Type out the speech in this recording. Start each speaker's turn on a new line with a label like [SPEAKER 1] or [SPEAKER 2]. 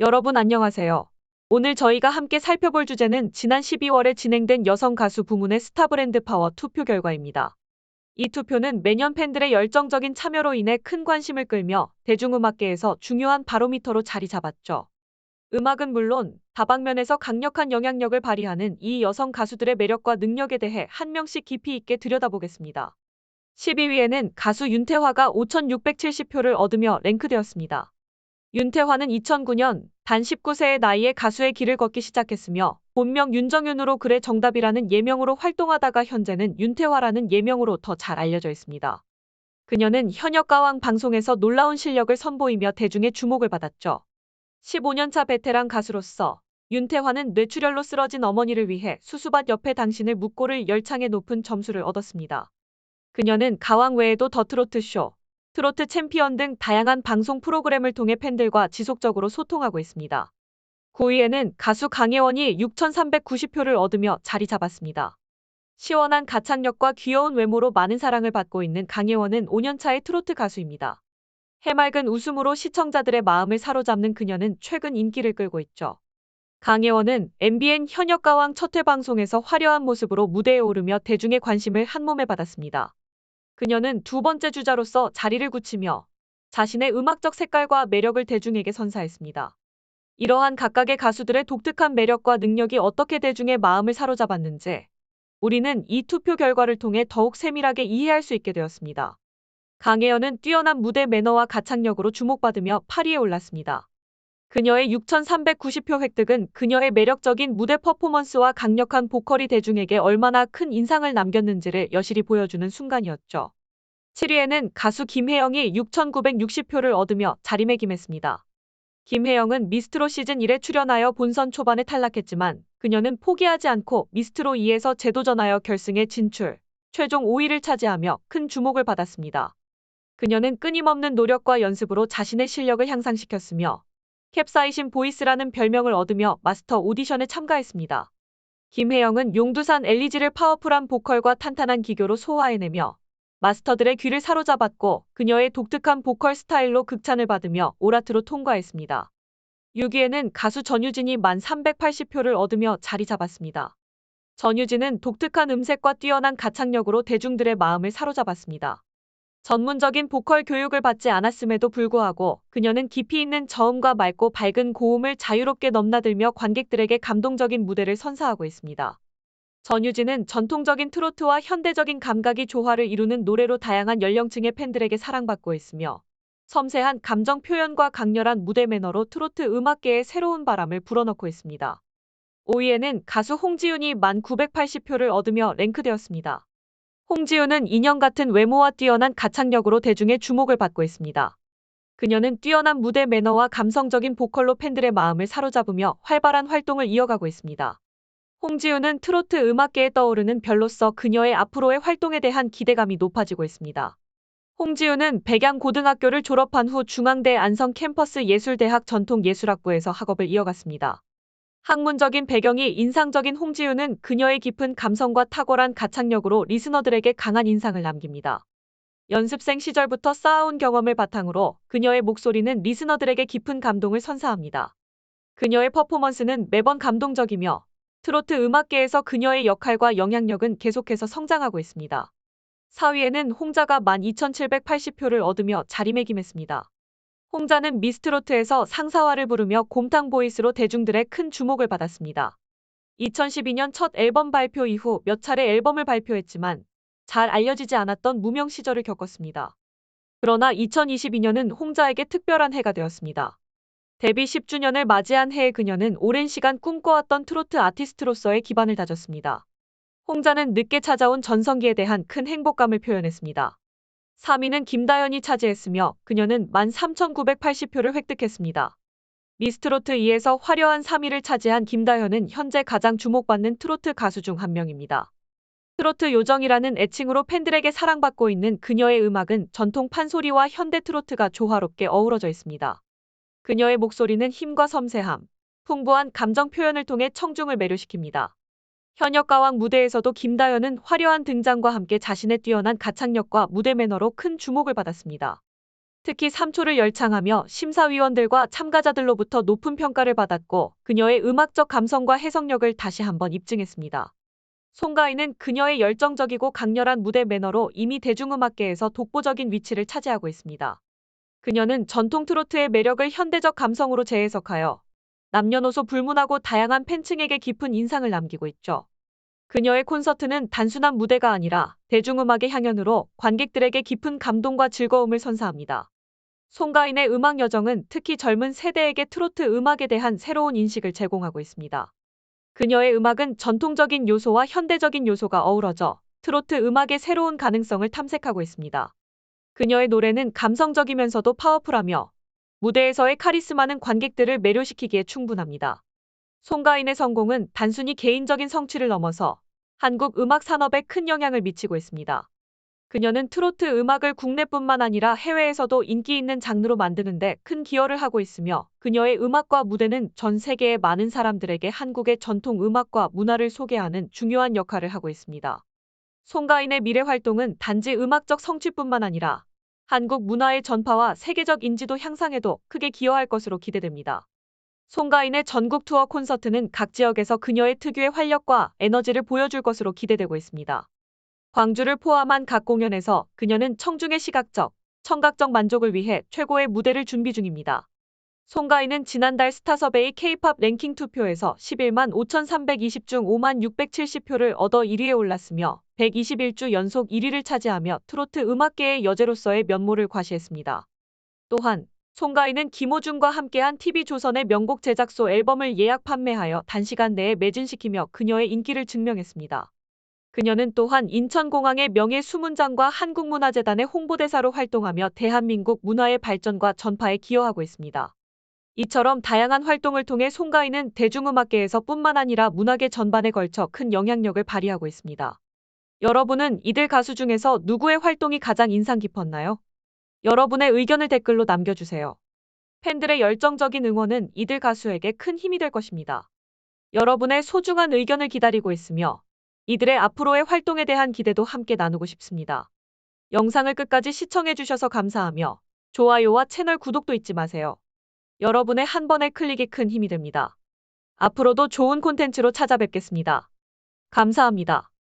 [SPEAKER 1] 여러분 안녕하세요. 오늘 저희가 함께 살펴볼 주제는 지난 12월에 진행된 여성 가수 부문의 스타 브랜드 파워 투표 결과입니다. 이 투표는 매년 팬들의 열정적인 참여로 인해 큰 관심을 끌며 대중음악계에서 중요한 바로미터로 자리 잡았죠. 음악은 물론 다방면에서 강력한 영향력을 발휘하는 이 여성 가수들의 매력과 능력에 대해 한 명씩 깊이 있게 들여다보겠습니다. 12위에는 가수 윤태화가 5,670표를 얻으며 랭크되었습니다. 윤태화는 2009년 단 19세의 나이에 가수의 길을 걷기 시작했으며 본명 윤정윤으로 그래 정답이라는 예명으로 활동하다가 현재는 윤태화라는 예명으로 더 잘 알려져 있습니다. 그녀는 현역 가왕 방송에서 놀라운 실력을 선보이며 대중의 주목을 받았죠. 15년차 베테랑 가수로서 윤태화는 뇌출혈로 쓰러진 어머니를 위해 수수밭 옆에 당신을 묵고를 열창해 높은 점수를 얻었습니다. 그녀는 가왕 외에도 더 트로트 쇼, 트로트 챔피언 등 다양한 방송 프로그램을 통해 팬들과 지속적으로 소통하고 있습니다. 9위에는 가수 강혜원이 6,390표를 얻으며 자리 잡았습니다. 시원한 가창력과 귀여운 외모로 많은 사랑을 받고 있는 강혜원은 5년차의 트로트 가수입니다. 해맑은 웃음으로 시청자들의 마음을 사로잡는 그녀는 최근 인기를 끌고 있죠. 강혜원은 MBN 현역 가왕 첫 회 방송에서 화려한 모습으로 무대에 오르며 대중의 관심을 한몸에 받았습니다. 그녀는 두 번째 주자로서 자리를 굳히며 자신의 음악적 색깔과 매력을 대중에게 선사했습니다. 이러한 각각의 가수들의 독특한 매력과 능력이 어떻게 대중의 마음을 사로잡았는지 우리는 이 투표 결과를 통해 더욱 세밀하게 이해할 수 있게 되었습니다. 강혜연은 뛰어난 무대 매너와 가창력으로 주목받으며 8위에 올랐습니다. 그녀의 6,390표 획득은 그녀의 매력적인 무대 퍼포먼스와 강력한 보컬이 대중에게 얼마나 큰 인상을 남겼는지를 여실히 보여주는 순간이었죠. 7위에는 가수 김혜영이 6,960표를 얻으며 자리매김했습니다. 김혜영은 미스트로 시즌 1에 출연하여 본선 초반에 탈락했지만 그녀는 포기하지 않고 미스트로 2에서 재도전하여 결승에 진출, 최종 5위를 차지하며 큰 주목을 받았습니다. 그녀는 끊임없는 노력과 연습으로 자신의 실력을 향상시켰으며 캡사이신 보이스라는 별명을 얻으며 마스터 오디션에 참가했습니다. 김혜영은 용두산 엘리지를 파워풀한 보컬과 탄탄한 기교로 소화해내며 마스터들의 귀를 사로잡았고 그녀의 독특한 보컬 스타일로 극찬을 받으며 오라트로 통과했습니다. 6위에는 가수 전유진이 1380표를 얻으며 자리 잡았습니다. 전유진은 독특한 음색과 뛰어난 가창력으로 대중들의 마음을 사로잡았습니다. 전문적인 보컬 교육을 받지 않았음에도 불구하고 그녀는 깊이 있는 저음과 맑고 밝은 고음을 자유롭게 넘나들며 관객들에게 감동적인 무대를 선사하고 있습니다. 전유진은 전통적인 트로트와 현대적인 감각이 조화를 이루는 노래로 다양한 연령층의 팬들에게 사랑받고 있으며 섬세한 감정 표현과 강렬한 무대 매너로 트로트 음악계에 새로운 바람을 불어넣고 있습니다. 5위에는 가수 홍지윤이 1980표를 얻으며 랭크되었습니다. 홍지윤은 인형 같은 외모와 뛰어난 가창력으로 대중의 주목을 받고 있습니다. 그녀는 뛰어난 무대 매너와 감성적인 보컬로 팬들의 마음을 사로잡으며 활발한 활동을 이어가고 있습니다. 홍지윤은 트로트 음악계에 떠오르는 별로서 그녀의 앞으로의 활동에 대한 기대감이 높아지고 있습니다. 홍지윤은 백양 고등학교를 졸업한 후 중앙대 안성 캠퍼스 예술대학 전통예술학부에서 학업을 이어갔습니다. 학문적인 배경이 인상적인 홍지윤은 그녀의 깊은 감성과 탁월한 가창력으로 리스너들에게 강한 인상을 남깁니다. 연습생 시절부터 쌓아온 경험을 바탕으로 그녀의 목소리는 리스너들에게 깊은 감동을 선사합니다. 그녀의 퍼포먼스는 매번 감동적이며 트로트 음악계에서 그녀의 역할과 영향력은 계속해서 성장하고 있습니다. 4위에는 홍자가 12,780표를 얻으며 자리매김했습니다. 홍자는 미스트로트에서 상사화를 부르며 곰탕 보이스로 대중들의 큰 주목을 받았습니다. 2012년 첫 앨범 발표 이후 몇 차례 앨범을 발표했지만 잘 알려지지 않았던 무명 시절을 겪었습니다. 그러나 2022년은 홍자에게 특별한 해가 되었습니다. 데뷔 10주년을 맞이한 해에 그녀는 오랜 시간 꿈꿔왔던 트로트 아티스트로서의 기반을 다졌습니다. 홍자는 늦게 찾아온 전성기에 대한 큰 행복감을 표현했습니다. 3위는 김다연이 차지했으며 그녀는 13,980표를 획득했습니다. 미스트로트 2에서 화려한 3위를 차지한 김다현은 현재 가장 주목받는 트로트 가수 중 한 명입니다. 트로트 요정이라는 애칭으로 팬들에게 사랑받고 있는 그녀의 음악은 전통 판소리와 현대 트로트가 조화롭게 어우러져 있습니다. 그녀의 목소리는 힘과 섬세함, 풍부한 감정 표현을 통해 청중을 매료시킵니다. 현역 가왕 무대에서도 김다연은 화려한 등장과 함께 자신의 뛰어난 가창력과 무대 매너로 큰 주목을 받았습니다. 특히 3초를 열창하며 심사위원들과 참가자들로부터 높은 평가를 받았고 그녀의 음악적 감성과 해석력을 다시 한번 입증했습니다. 송가인은 그녀의 열정적이고 강렬한 무대 매너로 이미 대중음악계에서 독보적인 위치를 차지하고 있습니다. 그녀는 전통 트로트의 매력을 현대적 감성으로 재해석하여 남녀노소 불문하고 다양한 팬층에게 깊은 인상을 남기고 있죠. 그녀의 콘서트는 단순한 무대가 아니라 대중음악의 향연으로 관객들에게 깊은 감동과 즐거움을 선사합니다. 송가인의 음악 여정은 특히 젊은 세대에게 트로트 음악에 대한 새로운 인식을 제공하고 있습니다. 그녀의 음악은 전통적인 요소와 현대적인 요소가 어우러져 트로트 음악의 새로운 가능성을 탐색하고 있습니다. 그녀의 노래는 감성적이면서도 파워풀하며 무대에서의 카리스마는 관객들을 매료시키기에 충분합니다. 송가인의 성공은 단순히 개인적인 성취를 넘어서 한국 음악 산업에 큰 영향을 미치고 있습니다. 그녀는 트로트 음악을 국내뿐만 아니라 해외에서도 인기 있는 장르로 만드는데 큰 기여를 하고 있으며 그녀의 음악과 무대는 전 세계의 많은 사람들에게 한국의 전통 음악과 문화를 소개하는 중요한 역할을 하고 있습니다. 송가인의 미래 활동은 단지 음악적 성취뿐만 아니라 한국 문화의 전파와 세계적 인지도 향상에도 크게 기여할 것으로 기대됩니다. 송가인의 전국 투어 콘서트는 각 지역에서 그녀의 특유의 활력과 에너지를 보여줄 것으로 기대되고 있습니다. 광주를 포함한 각 공연에서 그녀는 청중의 시각적, 청각적 만족을 위해 최고의 무대를 준비 중입니다. 송가인은 지난달 스타섭웨이 K-팝 랭킹 투표에서 11만 5,320 중 5만 670표를 얻어 1위에 올랐으며 121주 연속 1위를 차지하며 트로트 음악계의 여제로서의 면모를 과시했습니다. 또한 송가인은 김호중과 함께한 TV조선의 명곡 제작소 앨범을 예약 판매하여 단시간 내에 매진시키며 그녀의 인기를 증명했습니다. 그녀는 또한 인천공항의 명예 수문장과 한국문화재단의 홍보대사로 활동하며 대한민국 문화의 발전과 전파에 기여하고 있습니다. 이처럼 다양한 활동을 통해 송가인은 대중음악계에서 뿐만 아니라 문화계 전반에 걸쳐 큰 영향력을 발휘하고 있습니다. 여러분은 이들 가수 중에서 누구의 활동이 가장 인상 깊었나요? 여러분의 의견을 댓글로 남겨주세요. 팬들의 열정적인 응원은 이들 가수에게 큰 힘이 될 것입니다. 여러분의 소중한 의견을 기다리고 있으며 이들의 앞으로의 활동에 대한 기대도 함께 나누고 싶습니다. 영상을 끝까지 시청해주셔서 감사하며 좋아요와 채널 구독도 잊지 마세요. 여러분의 한 번의 클릭이 큰 힘이 됩니다. 앞으로도 좋은 콘텐츠로 찾아뵙겠습니다. 감사합니다.